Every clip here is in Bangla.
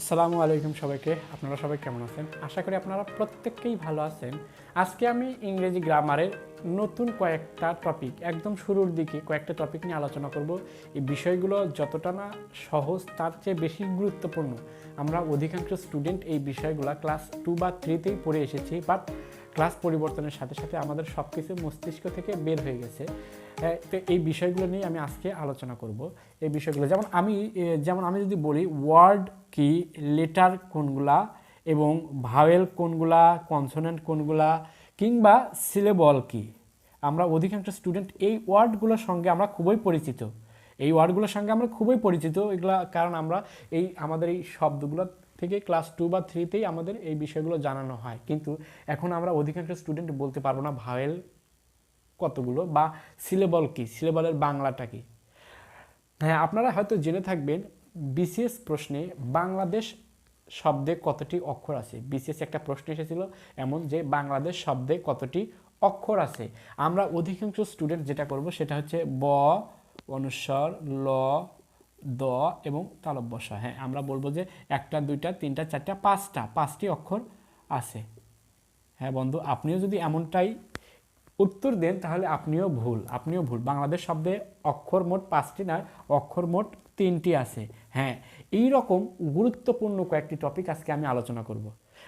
আসসালামু আলাইকুম সবাইকে। আপনারা সবাই কেমন আছেন? আশা করি আপনারা প্রত্যেককেই ভালো আছেন। আজকে আমি ইংরেজি গ্রামারের নতুন কয়েকটা টপিক একদম শুরুর দিকে কয়েকটা টপিক নিয়ে আলোচনা করব। এই বিষয়গুলো যতটা না সহজ, তার চেয়ে বেশি গুরুত্বপূর্ণ। আমরা অধিকাংশ স্টুডেন্ট এই বিষয়গুলো ক্লাস টু বা থ্রিতেই পড়ে এসেছি বাট ক্লাস পরিবর্তনের সাথে সাথে আমাদের সব কিছু মস্তিষ্ক থেকে বের হয়ে গেছে। তো এই বিষয়গুলো নিয়ে আমি আজকে আলোচনা করব। এই বিষয়গুলো, যেমন আমি যেমন আমি যদি বলি ওয়ার্ড কি লেটার কোনগুলা এবং ভাওয়েল কোনগুলা কনসোনেন্ট কোনগুলা কিংবা সিলেবল কি? আমরা অধিকাংশ স্টুডেন্ট এই ওয়ার্ডগুলোর সঙ্গে আমরা খুবই পরিচিত। এই ওয়ার্ডগুলোর সঙ্গে আমরা খুবই পরিচিত। এগুলা কারণ আমরা এই আমাদের এই শব্দগুলো থেকে ক্লাস টু বা থ্রিতেই আমাদের এই বিষয়গুলো জানানো হয়। কিন্তু এখন আমরা অধিকাংশ স্টুডেন্ট বলতে পারব না ভাওয়েল কতগুলো বা সিলেবল কি সিলেবলের বাংলাটা কি। হ্যাঁ আপনারা হয়তো জেনে থাকবেন বিসিএস প্রশ্নে বাংলাদেশ শব্দে কতটি অক্ষর আছে? বিসিএস একটা প্রশ্ন এসেছিল এমন যে বাংলাদেশ শব্দে কতটি অক্ষর আছে? আমরা অধিকাংশ স্টুডেন্ট যেটা করব সেটা হচ্ছে ব, অনুস্বর, ল, দ এবং তালব্যস। হ্যাঁ আমরা বলব যে একটা, দুইটা, তিনটা, চারটা, পাঁচটা, পাঁচটি অক্ষর আছে। হ্যাঁ বন্ধু, আপনিও যদি এমনটাই উত্তর দেন তাহলে আপনিও ভুল আপনিও ভুল। বাংলাদেশ শব্দে অক্ষর মোট পাঁচটি নয়, অক্ষর মোট তিনটি আছে। হ্যাঁ এই রকম গুরুত্বপূর্ণ কয়েকটি টপিক আজকে আমি আলোচনা করব।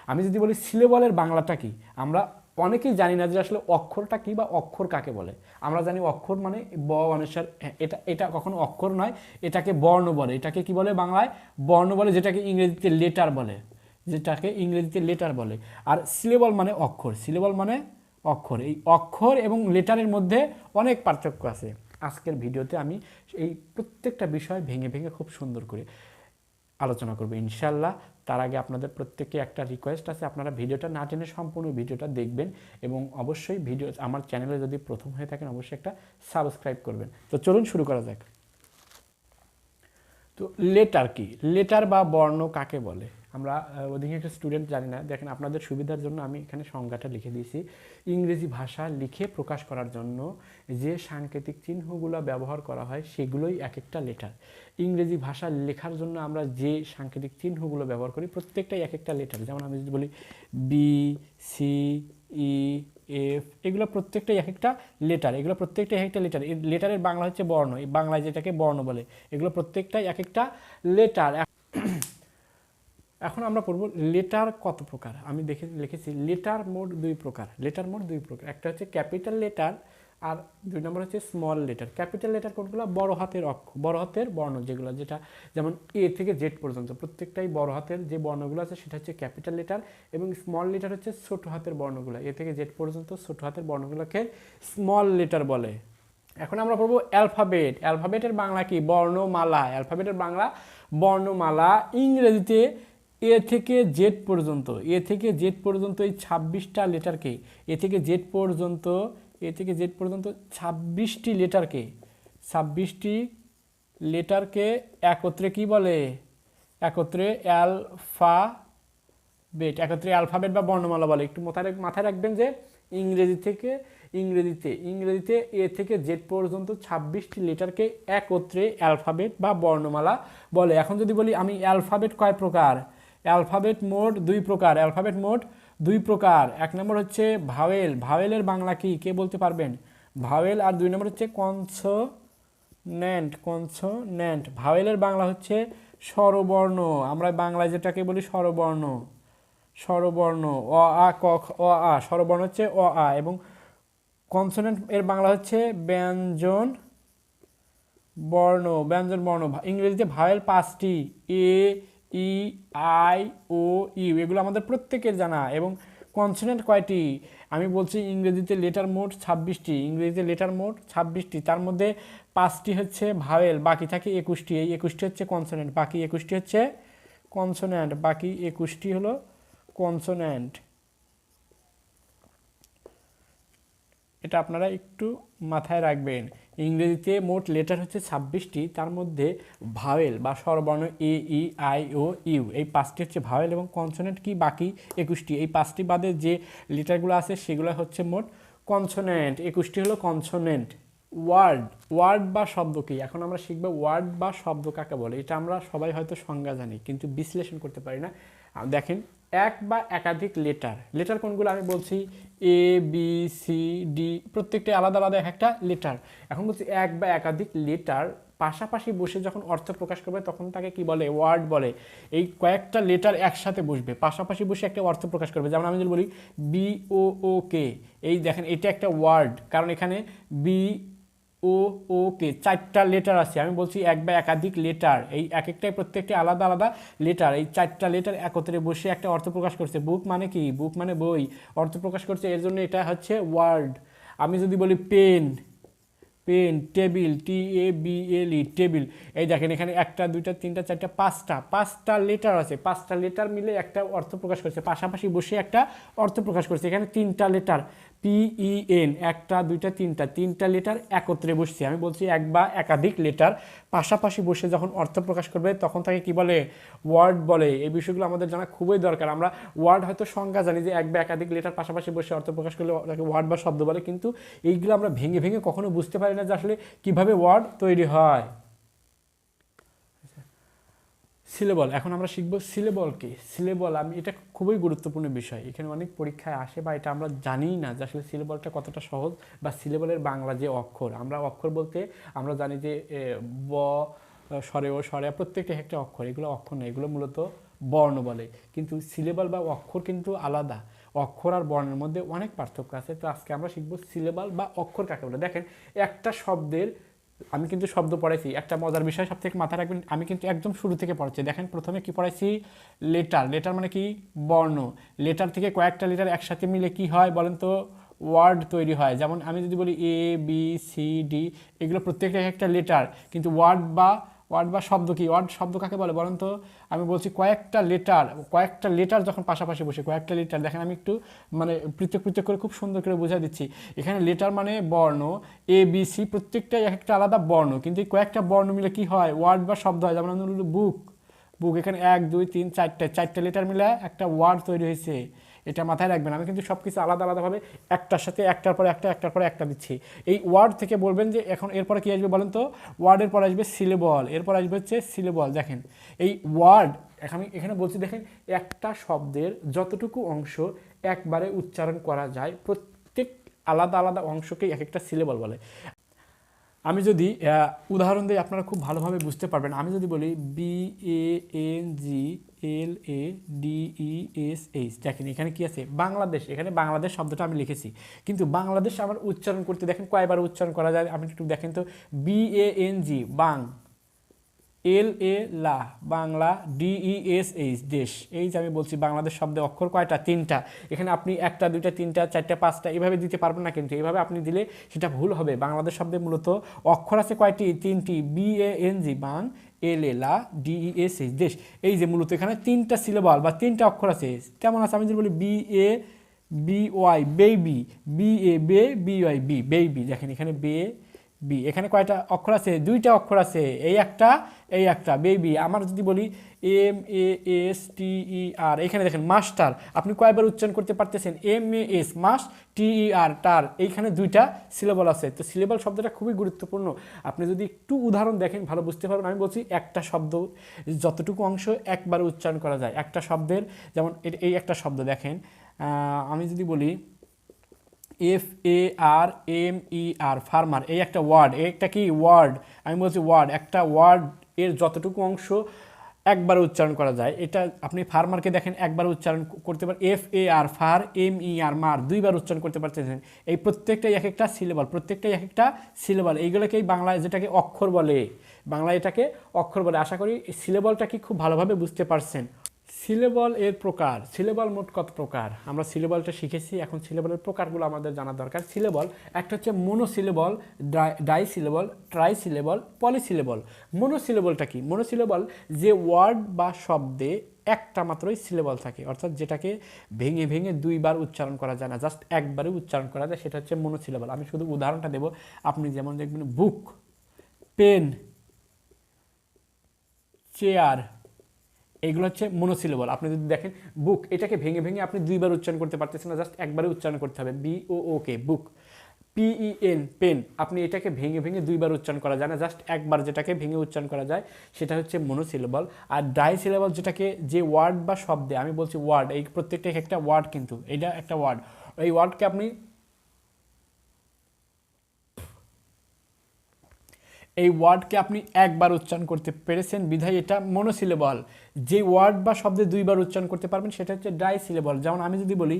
আমি যদি বলি সিলেবলের বাংলাটা কি আমরা অনেকেই জানি না যে আসলে অক্ষরটা কি বা অক্ষর কাকে বলে। আমরা জানি অক্ষর মানে ব অনুসার হ্যাঁ, এটা এটা কখনো অক্ষর নয় এটাকে বর্ণ বলে। এটাকে কি বলে বাংলায়? বর্ণ বলে যেটাকে ইংরেজিতে লেটার বলে। যেটাকে ইংরেজিতে লেটার বলে। আর সিলেবল মানে অক্ষর। সিলেবল মানে অক্ষর। এই অক্ষর এবং লেটারের মধ্যে অনেক পার্থক্য আছে। আজকের ভিডিওতে আমি এই প্রত্যেকটা বিষয় ভেঙে ভেঙে খুব সুন্দর করে আলোচনা করব। ইনশাল্লাহ তার আগে আপনাদের প্রত্যেককে একটা রিকোয়েস্ট আছে, আপনারা ভিডিওটা না টেনে সম্পূর্ণ ভিডিওটা দেখবেন এবং অবশ্যই ভিডিও, আমার চ্যানেলে যদি প্রথম হয়ে থাকেন, অবশ্যই একটা সাবস্ক্রাইব করবেন। তো চলুন শুরু করা যাক। তো লেটার কি? লেটার বা বর্ণ কাকে বলে? আমরা অধিকাংশ স্টুডেন্ট জানি না, দেখেন আপনাদের সুবিধার জন্য আমি এখানে সংজ্ঞাটা লিখে দিয়েছি। ইংরেজি ভাষা লিখে প্রকাশ করার জন্য যে সাংকেতিক চিহ্নগুলো ব্যবহার করা হয়, সেগুলোই এক একটা লেটার ইংরেজি ভাষা লেখার জন্য আমরা যে সাংকেতিক চিহ্নগুলো ব্যবহার করি, প্রত্যেকটাই এক একটা লেটার যেমন আমি যদি বলি বি সি ই এফ এগুলো প্রত্যেকটাই এক একটা লেটার এগুলো প্রত্যেকটাই এক একটা লেটার লেটারের বাংলা হচ্ছে বর্ণ, এই বাংলায় যেটাকে বর্ণ বলে, এগুলো প্রত্যেকটাই এক একটা লেটার এখন আমরা পড়ব লেটার কত প্রকার? আমি দেখে, লিখেছি লেটার মোড দুই প্রকার। লেটার মোড দুই প্রকার। একটা হচ্ছে ক্যাপিটাল লেটার আর দুই নম্বর হচ্ছে স্মল লেটার ক্যাপিটাল লেটার কোনগুলো? বড় হাতের অক্ষ। বড় হাতের বর্ণ যেগুলো, যেটা যেমন এ থেকে জেড পর্যন্ত। প্রত্যেকটাই বড় হাতের যে বর্ণগুলো আছে, সেটা হচ্ছে ক্যাপিটাল লেটার এবং স্মল লেটার হচ্ছে ছোট হাতের বর্ণগুলো। এ থেকে জেড পর্যন্ত ছোট হাতের বর্ণগুলোকে স্মল লেটার বলে। এখন আমরা পড়ব অ্যালফাবেট অ্যালফাবেটের বাংলা কি? বর্ণমালা। অ্যালফাবেটের বাংলা বর্ণমালা। ইংরেজিতে এ থেকে জেড পর্যন্ত, এ থেকে জেড পর্যন্ত এই ছাব্বিশটা লেটারকে এ থেকে জেড পর্যন্ত, এ থেকে জেড পর্যন্ত ছাব্বিশটি লেটারকে ছাব্বিশটি লেটারকে একত্রে কি বলে? একত্রে অ্যালফা বেট একত্রে অ্যালফাবেট বা বর্ণমালা বলে। একটু মাথায় মাথায় রাখবেন যে ইংরেজি থেকে ইংরেজিতে ইংরেজিতে এ থেকে জেড পর্যন্ত ছাব্বিশটি লেটারকে একত্রে অ্যালফাবেট বা বর্ণমালা বলে। এখন যদি বলি আমি অ্যালফাবেট কয় প্রকার? অ্যালফাবেট মোট দুই প্রকার, অ্যালফাবেট মোট দুই প্রকার। এক নম্বর হচ্ছে ভাওয়েল। ভাওয়েলের বাংলা কি? কে বলতে পারবেন? ভাওয়েল আর দুই নম্বর হচ্ছে কনস ন্যান্ট কনসোন্যান্ট। ভাওয়েলের বাংলা হচ্ছে স্বরবর্ণ। আমরা বাংলায় যেটাকে বলি স্বরবর্ণ। স্বরবর্ণ। অ, আ, ক অ, আ। স্বরবর্ণ হচ্ছে অ, আ এবং কনসোনেন্ট এর বাংলা হচ্ছে ব্যঞ্জন বর্ণ ব্যঞ্জন বর্ণ। ইংরেজিতে ভাওয়েল পাঁচটি। এ ই, আই, ও, ইউ, এগুলো আমাদের প্রত্যেকের জানা এবং কনসোনেন্ট কয়টি? আমি বলছি ইংরেজিতে লেটার মোট ছাব্বিশটি, ইংরেজিতে লেটার মোট ছাব্বিশটি, তার মধ্যে পাঁচটি হচ্ছে ভাওয়েল বাকি থাকে একুশটি, এই একুশটি হচ্ছে কনসোনেন্ট বাকি একুশটি হচ্ছে কনসোনেন্ট বাকি একুশটি হলো কনসোন্যান্ট এটা আপনারা একটু মাথায় রাখবেন। ইংরেজিতে মোট লেটার হচ্ছে ছাব্বিশটি, তার মধ্যে ভাওয়েল বা স্বরবর্ণ এ, ই, আই, ও, ইউ, এই পাঁচটি হচ্ছে ভাওয়েল এবং কনসোনেন্ট কি বাকি একুশটি। এই পাঁচটি বাদে যে লেটারগুলো আছে সেগুলো হচ্ছে মোট কনসোনেন্ট। একুশটি হলো কনসোনেন্ট। ওয়ার্ড ওয়ার্ড বা শব্দ কি? এখন আমরা শিখব ওয়ার্ড বা শব্দ কাকে বলে। এটা আমরা সবাই হয়তো সংজ্ঞা জানি, কিন্তু বিশ্লেষণ করতে পারি না। দেখেন এক বা একাধিক লেটার লেটার কোনগুলো আমি বলছি? এ বি সি ডি প্রত্যেকটা আলাদা আলাদা এক একটা লেটার এখন বলছি এক বা একাধিক লেটার পাশাপাশি বসে যখন অর্থ প্রকাশ করবে, তখন তাকে কি বলে? ওয়ার্ড বলে। এই কয়েকটা লেটার একসাথে বসবে। পাশাপাশি বসে একটা অর্থ প্রকাশ করবে। যেমন আমি যদি বলি বি ও কে এই দেখেন এটা একটা ওয়ার্ড কারণ এখানে বি ও ও, কে, চারটা লেটার আছে। আমি বলছি এক বা একাধিক লেটার এই এক একটাই প্রত্যেকটা আলাদা আলাদা লেটার এই চারটা লেটার একত্রে বসে একটা অর্থ প্রকাশ করছে। বুক মানে কি? বুক মানে বই। অর্থ প্রকাশ করছে এর জন্য এটা হচ্ছে ওয়ার্ড আমি যদি বলি pen pen table T A B L E table এই দেখেন, এখানে একটা, দুইটা, তিনটা, চারটা, পাঁচটা পাঁচটা লেটার আছে। পাঁচটা লেটার মিলে একটা অর্থ প্রকাশ করছে। পাশাপাশি বসে একটা অর্থ প্রকাশ করছে। এখানে তিনটা লেটার পিই এন একটা, দুইটা, তিনটা তিনটা লেটার একত্রে বসছে। আমি বলছি এক বা একাধিক লেটার পাশাপাশি বসে যখন অর্থ প্রকাশ করবে, তখন তাকে কি বলে? ওয়ার্ড বলে। এই বিষয়গুলো আমাদের জানা খুবই দরকার। আমরা ওয়ার্ড হয়তো সংজ্ঞা জানি যে এক বা একাধিক লেটার পাশাপাশি বসে অর্থ প্রকাশ করলে তাকে ওয়ার্ড বা শব্দ বলে। কিন্তু এইগুলো আমরা ভেঙে ভেঙে কখনো বুঝতে পারি না যে আসলে কীভাবে ওয়ার্ড তৈরি হয়। সিলেবল এখন আমরা শিখব সিলেবল কি? সিলেবল আমি, এটা খুবই গুরুত্বপূর্ণ বিষয়। এখানে অনেক পরীক্ষায় আসে বা এটা আমরা জানিই না যে আসলে সিলেবলটা কতটা সহজ বা সিলেবলের বাংলা যে অক্ষর। আমরা অক্ষর বলতে আমরা জানি যে ব স্বরে ও স্বরে প্রত্যেকটা একটা অক্ষর। এগুলো অক্ষর না, এগুলো মূলত বর্ণ বলে। কিন্তু সিলেবল বা অক্ষর কিন্তু আলাদা। অক্ষর আর বর্ণের মধ্যে অনেক পার্থক্য আছে। তো আজকে আমরা শিখব সিলেবল বা অক্ষর কাকে বলে? দেখেন, একটা শব্দের আমি কিন্তু শব্দ পড়াইছি। একটা মজার বিষয় সব থেকে মাথায় রাখবেন, আমি কিন্তু একদম শুরু থেকে পড়াচ্ছি। দেখেন, প্রথমে কি পড়াইছি? লেটার। লেটার মানে কি? বর্ণ। লেটার থেকে কয়েকটা লেটার একসাথে মিলে কি হয় বলেন তো? ওয়ার্ড তৈরি হয়। যেমন আমি যদি বলি এ বি সি ডি এগুলো প্রত্যেকটা একটা লেটার। কিন্তু ওয়ার্ড বা ওয়ার্ড বা শব্দ কি? ওয়ার্ড, শব্দ কাকে বলে? বলেন তো, আমি বলছি কয়েকটা লেটার কয়েকটা লেটার যখন পাশাপাশি বসে, কয়েকটা লেটার দেখেন আমি একটু মানে পৃথক পৃথক করে খুব সুন্দর করে বোঝাই দিচ্ছি। এখানে লেটার মানে বর্ণ এ বি সি প্রত্যেকটাই এক একটা আলাদা বর্ণ, কিন্তু কয়েকটা বর্ণ মিলে কি হয়? ওয়ার্ড বা শব্দ হয়, যেমন বুক। বুক এখানে এক, দুই, তিন, চারটে চারটে লেটার মিলে একটা ওয়ার্ড তৈরি হয়েছে। এটা মাথায় রাখবেন। আমি কিন্তু সব কিছু আলাদা আলাদাভাবে একটার সাথে একটার পরে একটা, একটার পরে একটা দিচ্ছি। এই ওয়ার্ড থেকে বলবেন যে এখন এরপরে কী আসবে বলেন তো? ওয়ার্ডের পর আসবে সিলেবল এরপর আসবে হচ্ছে সিলেবল দেখেন, এই ওয়ার্ড আমি এখানে বলছি দেখেন, একটা শব্দের যতটুকু অংশ একবারে উচ্চারণ করা যায়, প্রত্যেক আলাদা আলাদা অংশকেই এক একটা সিলেবল বলে। আমি যদি উদাহরণ দিই আপনারা খুব ভালোভাবে বুঝতে পারবেন, আমি যদি বলি B A N G L A D E S H দেখেন এখানে কি আছে? বাংলাদেশ, এখানে বাংলাদেশ শব্দটা আমি লিখেছি, কিন্তু বাংলাদেশ আমার উচ্চারণ করতে দেখেন কয়বার উচ্চারণ করা যায়, আপনি একটু দেখেন তো বি এ এন জি বাং এল এ লা বাংলা ডিই এস এইচ দেশ। এই যে আমি বলছি বাংলাদেশ শব্দে অক্ষর কয়টা? তিনটা। এখানে আপনি একটা, দুইটা, তিনটা, চারটা, পাঁচটা এইভাবে দিতে পারবেন না কিন্তু। এইভাবে আপনি দিলে সেটা ভুল হবে। বাংলাদেশ শব্দে মূলত অক্ষর আছে কয়টি? তিনটি। বি এ এন জি বাং এল এ লা ডিই এস এইচ দেশ। এই যে মূলত এখানে তিনটা সিলেবল বা তিনটা অক্ষর আছে। কেমন আছে? আমি যদি বলি B A B Y baby B A bay B Y B, baby. দেখেন এখানে বে বি এখানে কয়টা অক্ষর আছে? দুইটা অক্ষর আছে। এই একটা এই একটা। বেবি আমার যদি বলি M A S T E আর এখানে দেখেন মাস্টার আপনি কয়বার উচ্চারণ করতে পারতেছেন? M A S mass T E R টার এইখানে দুইটা সিলেবল আছে। তো সিলেবল শব্দটা খুবই গুরুত্বপূর্ণ। আপনি যদি একটু উদাহরণ দেখেন, ভালো বুঝতে পারবেন। আমি বলছি একটা শব্দ, যতটুকু অংশ একবার উচ্চারণ করা যায়। একটা শব্দের, যেমন এই একটা শব্দ দেখেন। আমি যদি বলি F A R M E R farmer এই একটা ওয়ার্ড এই একটা কি? ওয়ার্ড আমি বলছি ওয়ার্ড একটা ওয়ার্ড এর যতটুকু অংশ একবার উচ্চারণ করা যায়, এটা আপনি ফার্মারকে দেখেন, একবার উচ্চারণ করতে পারেন F A R far M E R mer দুইবার উচ্চারণ করতে পারতেছেন। এই প্রত্যেকটাই এক একটা সিলেবল প্রত্যেকটাই এক একটা সিলেবল এইগুলোকেই বাংলায় যেটাকে অক্ষর বলে, বাংলায় এটাকে অক্ষর বলে। আশা করি এই সিলেবলটা কি খুব ভালোভাবে বুঝতে পারছেন। সিলেবল এর প্রকার, সিলেবল মোট কত প্রকার? আমরা সিলেবলটা শিখেছি, এখন সিলেবলের প্রকারগুলো আমাদের জানা দরকার। সিলেবল, একটা হচ্ছে monosyllable, disyllable trisyllable polysyllable. মনোসিলেবলটা কি? মনোসিলেবল যে ওয়ার্ড বা শব্দে একটা মাত্রই সিলেবল থাকে, অর্থাৎ যেটাকে ভেঙে ভেঙে দুইবার উচ্চারণ করা যায় না, জাস্ট একবারে উচ্চারণ করা যায়, সেটা হচ্ছে মনোসিলেবল। আমি শুধু উদাহরণটা দেব, আপনি যেমন দেখবেন, বুক, পেন, চেয়ার এইগুলো হচ্ছে মনোসিলেবল আপনি যদি দেখেন বুক এটাকে ভেঙে ভেঙে আপনি দুইবার উচ্চারণ করতে পারতেছেন না জাস্ট একবারে উচ্চারণ করতে হবে। B O O K book P E N pen আপনি এটাকে ভেঙে ভেঙে দুইবার উচ্চারণ করা যায় না জাস্ট একবার যেটাকে ভেঙে উচ্চারণ করা যায়, সেটা হচ্ছে মনোসিলেবল আর ডাই সিলেবল যেটাকে, যে ওয়ার্ড বা শব্দে, আমি বলছি ওয়ার্ড এই প্রত্যেকটা একটা ওয়ার্ড কিন্তু, এটা একটা ওয়ার্ড এই ওয়ার্ডকে আপনি এই ওয়ার্ডকে আপনি একবার উচ্চারণ করতে পেরেছেন, বিধায় এটা মনোসিলেবল। যে ওয়ার্ড বা শব্দে দুইবার উচ্চারণ করতে পারবেন, সেটা হচ্ছে ডাই সিলেবল যেমন আমি যদি বলি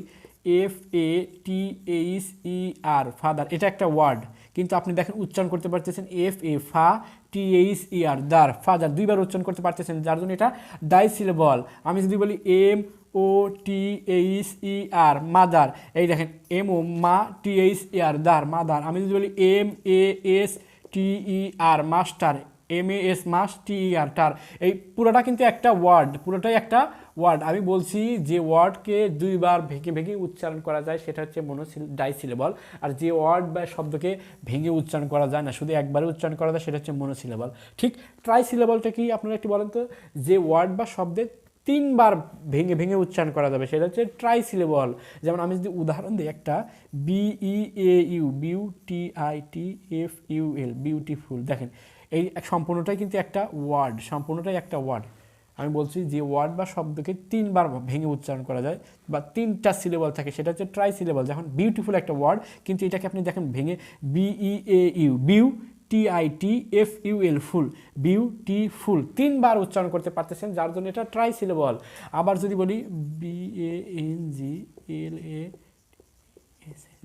F A T H E R father, এটা একটা ওয়ার্ড। কিন্তু আপনি দেখেন, উচ্চারণ করতে পারতেছেন এফ এ ফা টি এইচ ই আর দার, ফাদার, দুইবার উচ্চারণ করতে পারতেছেন, যার জন্য এটা ডাই সিলেবল আমি যদি বলি M O T H E R mother, এই দেখেন এম ও মা টি এইচ ই আর দার, মাদার। আমি যদি বলি M A S T E R master M S mas T E R ter. এই পুরোটা কিন্তু একটা ওয়ার্ড, পুরোটাই একটা ওয়ার্ড। আমি বলছি যে ওয়ার্ডকে দুইবার ভেঙে ভেঙে উচ্চারণ করা যায়, সেটা হচ্ছে মনোসিল, ডাইসিলেবল। আর যে ওয়ার্ড বা শব্দকে ভেঙে উচ্চারণ করা যায় না, শুধু একবারে উচ্চারণ করা যায়, সেটা হচ্ছে মনোসিলেবল। ঠিক, ট্রাইসিলেবলটা কি আপনারা একটু বলেন তো? যে ওয়ার্ড বা শব্দে তিনবার ভেঙে ভেঙে উচ্চারণ করা যাবে। সেটা হচ্ছে ট্রাইসিলেবল যেমন আমি যদি উদাহরণ দিই একটা B E A U beau T I T F U L beautiful দেখেন, এই সম্পূর্ণটাই কিন্তু একটা ওয়ার্ড সম্পূর্ণটাই একটা ওয়ার্ড আমি বলছি যে ওয়ার্ড বা শব্দকে তিনবার ভেঙে উচ্চারণ করা যায় বা তিনটা সিলেবল থাকে, সেটা হচ্ছে ট্রাই সিলেবল যখন বিউটিফুল একটা ওয়ার্ড কিন্তু এটাকে আপনি দেখেন ভেঙে B E A U beau T I T F U L full beautiful তিনবার উচ্চারণ করতে পারতেছেন, যার জন্য এটা ট্রাই সিলেবল আবার যদি বলি B A N G L এ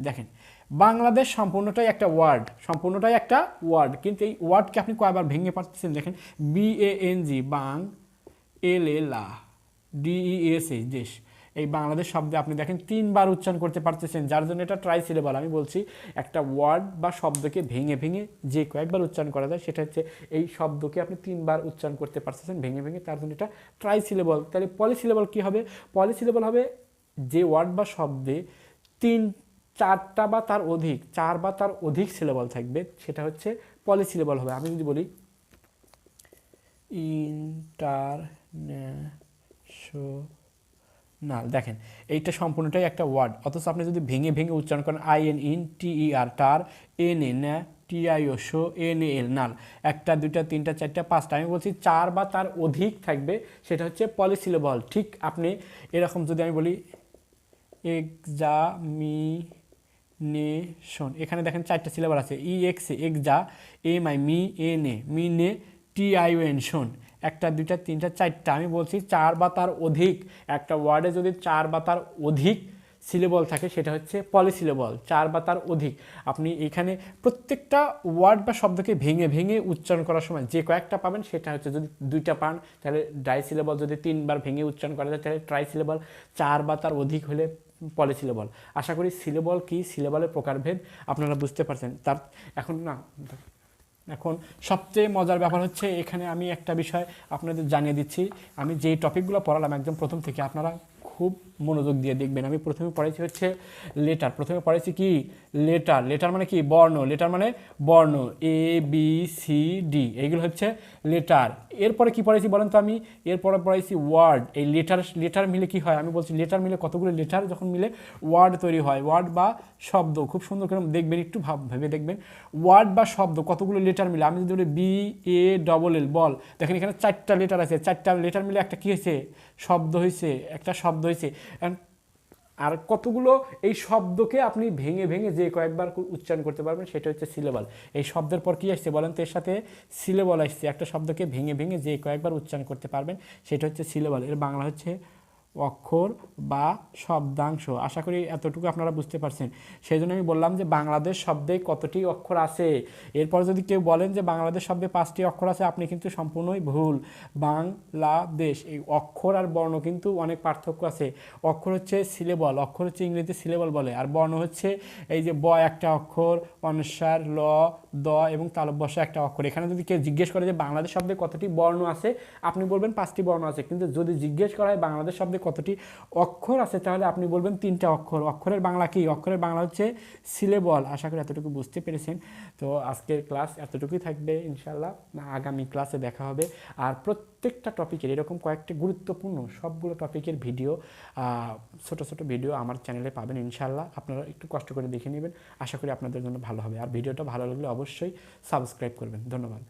দেখেন, বাংলাদেশ সম্পূর্ণটাই একটা ওয়ার্ড সম্পূর্ণটাই একটা ওয়ার্ড কিন্তু এই ওয়ার্ডকে আপনি কয়বার ভেঙে পাচ্ছেন দেখেন বি এ এন জি বাং এল এ লা ডিইএস এ দেশ। এই বাংলাদেশ শব্দে আপনি দেখেন তিনবার উচ্চারণ করতে পারতেছেন, যার জন্য এটা ট্রাই সিলেবল আমি বলছি একটা ওয়ার্ড বা শব্দকে ভেঙে ভেঙে যে কয়েকবার উচ্চারণ করা যায়, সেটা হচ্ছে এই শব্দকে আপনি তিনবার উচ্চারণ করতে পারতেছেন ভেঙে ভেঙে, তার জন্য এটা ট্রাই সিলেবল তাহলে পলিসিলেবল কী হবে? পলিসিলেবল হবে যে ওয়ার্ড বা শব্দে তিন, চারটা বা তার অধিক, চার বা তার অধিক সিলেবল থাকবে, সেটা হচ্ছে পলিসিলেবল হবে। আমি যদি বলি ইন্টারন্যাশনাল দেখেন, এইটা সম্পূর্ণটাই একটা ওয়ার্ড অথচ আপনি যদি ভেঙে ভেঙে উচ্চারণ করেন I N in T E R ter N A na T I O shun N L nal একটা, দুইটা, তিনটা, চারটা, পাঁচটা, আমি বলছি চার বা তার অধিক থাকবে, সেটা হচ্ছে পলিসিলেবল ঠিক আপনি এরকম যদি আমি বলি এক্সামিনেশন এখানে দেখেন চারটা সিলেবাস আছে E X exa M I mi N A mi ne T I N shun একটা, দুইটা, তিনটা, চারটা। আমি বলছি চার বা তার অধিক, একটা ওয়ার্ডে যদি চার বা তার অধিক সিলেবল থাকে, সেটা হচ্ছে পলিসিলেবল চার বা তার অধিক। আপনি এখানে প্রত্যেকটা ওয়ার্ড বা শব্দকে ভেঙে ভেঙে উচ্চারণ করার সময় যে কয়েকটা পাবেন, সেটা হচ্ছে যদি দুইটা পান, তাহলে ডাই সিলেবল যদি তিনবার ভেঙে উচ্চারণ করা যায়, তাহলে ট্রাই সিলেবল চার বা তার অধিক হলে পলিসিলেবল আশা করি সিলেবল কি? সিলেবলের প্রকারভেদ আপনারা বুঝতে পারছেন। তার, এখন না এখন সবচেয়ে মজার ব্যাপার হচ্ছে এখানে আমি একটা বিষয় আপনাদের জানিয়ে দিচ্ছি। আমি যেই টপিকগুলো পড়ালাম একদম প্রথম থেকে, আপনারা খুব মনোযোগ দিয়ে দেখবেন। আমি প্রথমে পড়াইছি হচ্ছে লেটার প্রথমে পড়াইছি কি? লেটার লেটার মানে কি? বর্ণ। লেটার মানে বর্ণ। এ বি সি ডি এইগুলো হচ্ছে লেটার এরপরে কি পড়াইছি বলেন তো আমি? এরপরে পড়াইছি ওয়ার্ড এই লেটার লেটার মিলে কি হয়? আমি বলছি লেটার মিলে কতগুলো লেটার যখন মিলে ওয়ার্ড তৈরি হয়? ওয়ার্ড বা শব্দ। খুব সুন্দর করে দেখবেন, একটু ভাব, ভেবে দেখবেন। ওয়ার্ড বা শব্দ, কতগুলো লেটার মিলে? আমি যদি বলি বি এ ডবল এল বল। দেখেন এখানে চারটা লেটার আছে। চারটা লেটার মিলে একটা কী হয়েছে? শব্দ হয়েছে। একটা শব্দ হয়েছে অ্যান্ড আর কতগুলো এই শব্দকে আপনি ভেঙে ভেঙে যে কয়েকবার উচ্চারণ করতে পারবেন, সেটা হচ্ছে সিলেবল এই শব্দের পর কী আসছে বলেন তো? এর সাথে সিলেবল আসছে। একটা শব্দকে ভেঙে ভেঙে যে কয়েকবার উচ্চারণ করতে পারবেন, সেটা হচ্ছে সিলেবল এর বাংলা হচ্ছে অক্ষর বা শব্দাংশ। আশা করি এতটুকু আপনারা বুঝতে পারছেন। সেই জন্য আমি বললাম যে বাংলাদেশ শব্দে কতটি অক্ষর আছে? এরপর যদি কেউ বলেন যে বাংলাদেশ শব্দে পাঁচটি অক্ষর আছে, আপনি কিন্তু সম্পূর্ণই ভুল। বাংলাদেশ, এই অক্ষর আর বর্ণ কিন্তু অনেক পার্থক্য আছে। অক্ষর হচ্ছে সিলেবল অক্ষর হচ্ছে ইংরেজিতে সিলেবল বলে। আর বর্ণ হচ্ছে এই যে ব একটা অক্ষর অনুসার ল দ এবং তালব্যস্য একটা অক্ষর। এখানে যদি কেউ জিজ্ঞেস করে যে বাংলাদেশ শব্দে কতটি বর্ণ আছে, আপনি বলবেন পাঁচটি বর্ণ আছে। কিন্তু যদি জিজ্ঞেস করা হয় বাংলাদেশ শব্দে কতটি অক্ষর আছে, তাহলে আপনি বলবেন তিনটা অক্ষর। অক্ষরের বাংলা কি? অক্ষরের বাংলা হচ্ছে সিলেবল আশা করি এতটুকু বুঝতে পেরেছেন। তো আজকের ক্লাস এতটুকুই থাকবে ইনশাল্লাহ আগামী ক্লাসে দেখা হবে। আর প্রত্যেকটা টপিকের এরকম কয়েকটি গুরুত্বপূর্ণ সবগুলো টপিকের ভিডিও ছোট ছোট ভিডিও আমার চ্যানেলে পাবেন ইনশাল্লাহ আপনারা একটু কষ্ট করে দেখে নেবেন। আশা করি আপনাদের জন্য ভালো হবে। আর ভিডিওটা ভালো লাগলে অবশ্যই সাবস্ক্রাইব করবেন। ধন্যবাদ।